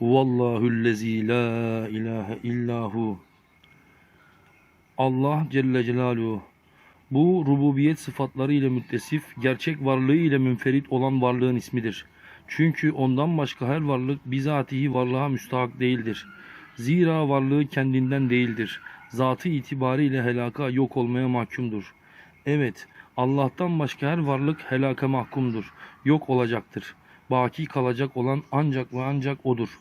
Huvallahu'llezî la ilahe illahu. Allah Celle Celaluhu bu rububiyet sıfatları ile müttesif, gerçek varlığı ile münferit olan varlığın ismidir. Çünkü ondan başka her varlık bizatihi varlığa müstahak değildir. Zira varlığı kendinden değildir. Zatı itibariyle helaka yok olmaya mahkumdur. Evet, Allah'tan başka her varlık helaka mahkumdur. Yok olacaktır. Baki kalacak olan ancak ve ancak O'dur.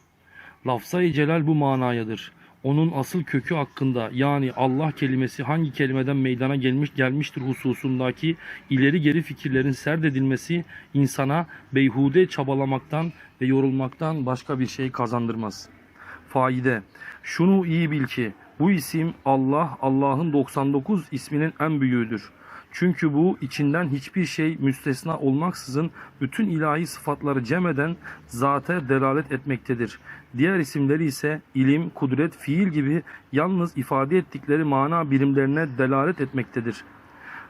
Lafzayı celal bu manayadır. Onun asıl kökü hakkında yani Allah kelimesi hangi kelimeden meydana gelmiş gelmiştir hususundaki ileri geri fikirlerin serdedilmesi insana beyhude çabalamaktan ve yorulmaktan başka bir şey kazandırmaz. Faide. Şunu iyi bil ki bu isim Allah, Allah'ın 99 isminin en büyüğüdür. Çünkü bu içinden hiçbir şey müstesna olmaksızın bütün ilahi sıfatları cem eden zate delalet etmektedir. Diğer isimleri ise ilim, kudret, fiil gibi yalnız ifade ettikleri mana birimlerine delalet etmektedir.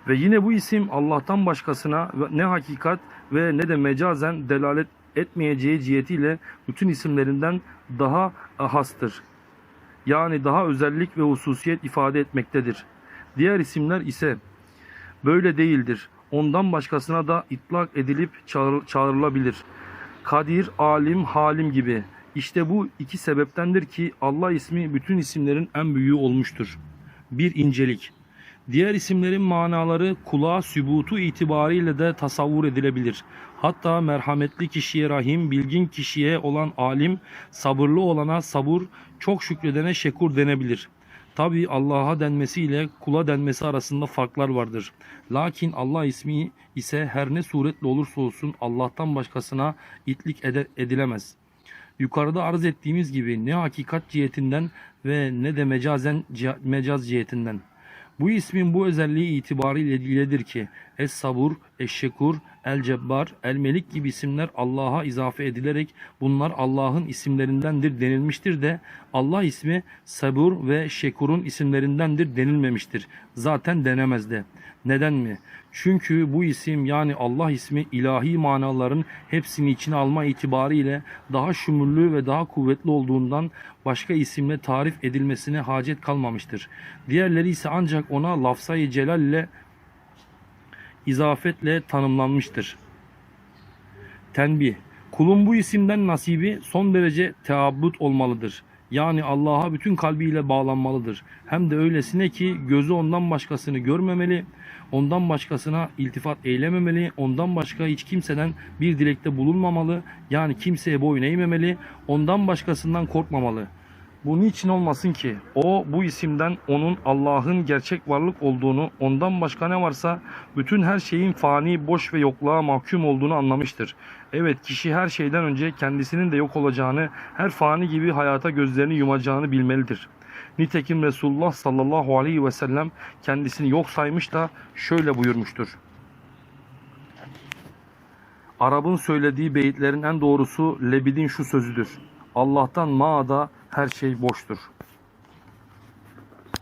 Ve yine bu isim Allah'tan başkasına ne hakikat ve ne de mecazen delalet etmeyeceği cihetiyle bütün isimlerinden daha hastır. Yani daha özellik ve hususiyet ifade etmektedir. Diğer isimler ise böyle değildir. Ondan başkasına da itlak edilip çağır- çağrılabilir. Kadir, alim, halim gibi. İşte bu iki sebeptendir ki Allah ismi bütün isimlerin en büyüğü olmuştur. Bir incelik. Diğer isimlerin manaları kulağa sübutu itibariyle de tasavvur edilebilir. Hatta merhametli kişiye rahim, bilgin kişiye olan alim, sabırlı olana sabur, çok şükredene şekur denebilir. Tabi Allah'a denmesiyle kula denmesi arasında farklar vardır. Lakin Allah ismi ise her ne suretle olursa olsun Allah'tan başkasına itlik edilemez. Yukarıda arz ettiğimiz gibi ne hakikat cihetinden ve ne de mecazen mecaz cihetinden. Bu ismin bu özelliği itibariyle iledir ki Es-Sabur, Eş-Şekur, El-Cebbar, El-Melik gibi isimler Allah'a izafe edilerek bunlar Allah'ın isimlerindendir denilmiştir de Allah ismi Sabur ve Şekur'un isimlerindendir denilmemiştir. Zaten denemez de. Neden mi? Çünkü bu isim yani Allah ismi ilahi manaların hepsini içine alma itibariyle daha şumurlu ve daha kuvvetli olduğundan başka isimle tarif edilmesine hacet kalmamıştır. Diğerleri ise ancak ona lafzayı celal ile izafetle tanımlanmıştır. Tenbih. Kulun bu isimden nasibi son derece teabbut olmalıdır. Yani Allah'a bütün kalbiyle bağlanmalıdır. Hem de öylesine ki gözü ondan başkasını görmemeli, ondan başkasına iltifat eylememeli, ondan başka hiç kimseden bir dilekte bulunmamalı, yani kimseye boyun eğmemeli, ondan başkasından korkmamalı. Bu niçin olmasın ki? O bu isimden onun Allah'ın gerçek varlık olduğunu, ondan başka ne varsa bütün her şeyin fani, boş ve yokluğa mahkum olduğunu anlamıştır. Evet kişi her şeyden önce kendisinin de yok olacağını, her fani gibi hayata gözlerini yumacağını bilmelidir. Nitekim Resulullah sallallahu aleyhi ve sellem kendisini yok saymış da şöyle buyurmuştur. Arap'ın söylediği beyitlerin en doğrusu Lebid'in şu sözüdür. Allah'tan ma'ada her şey boştur.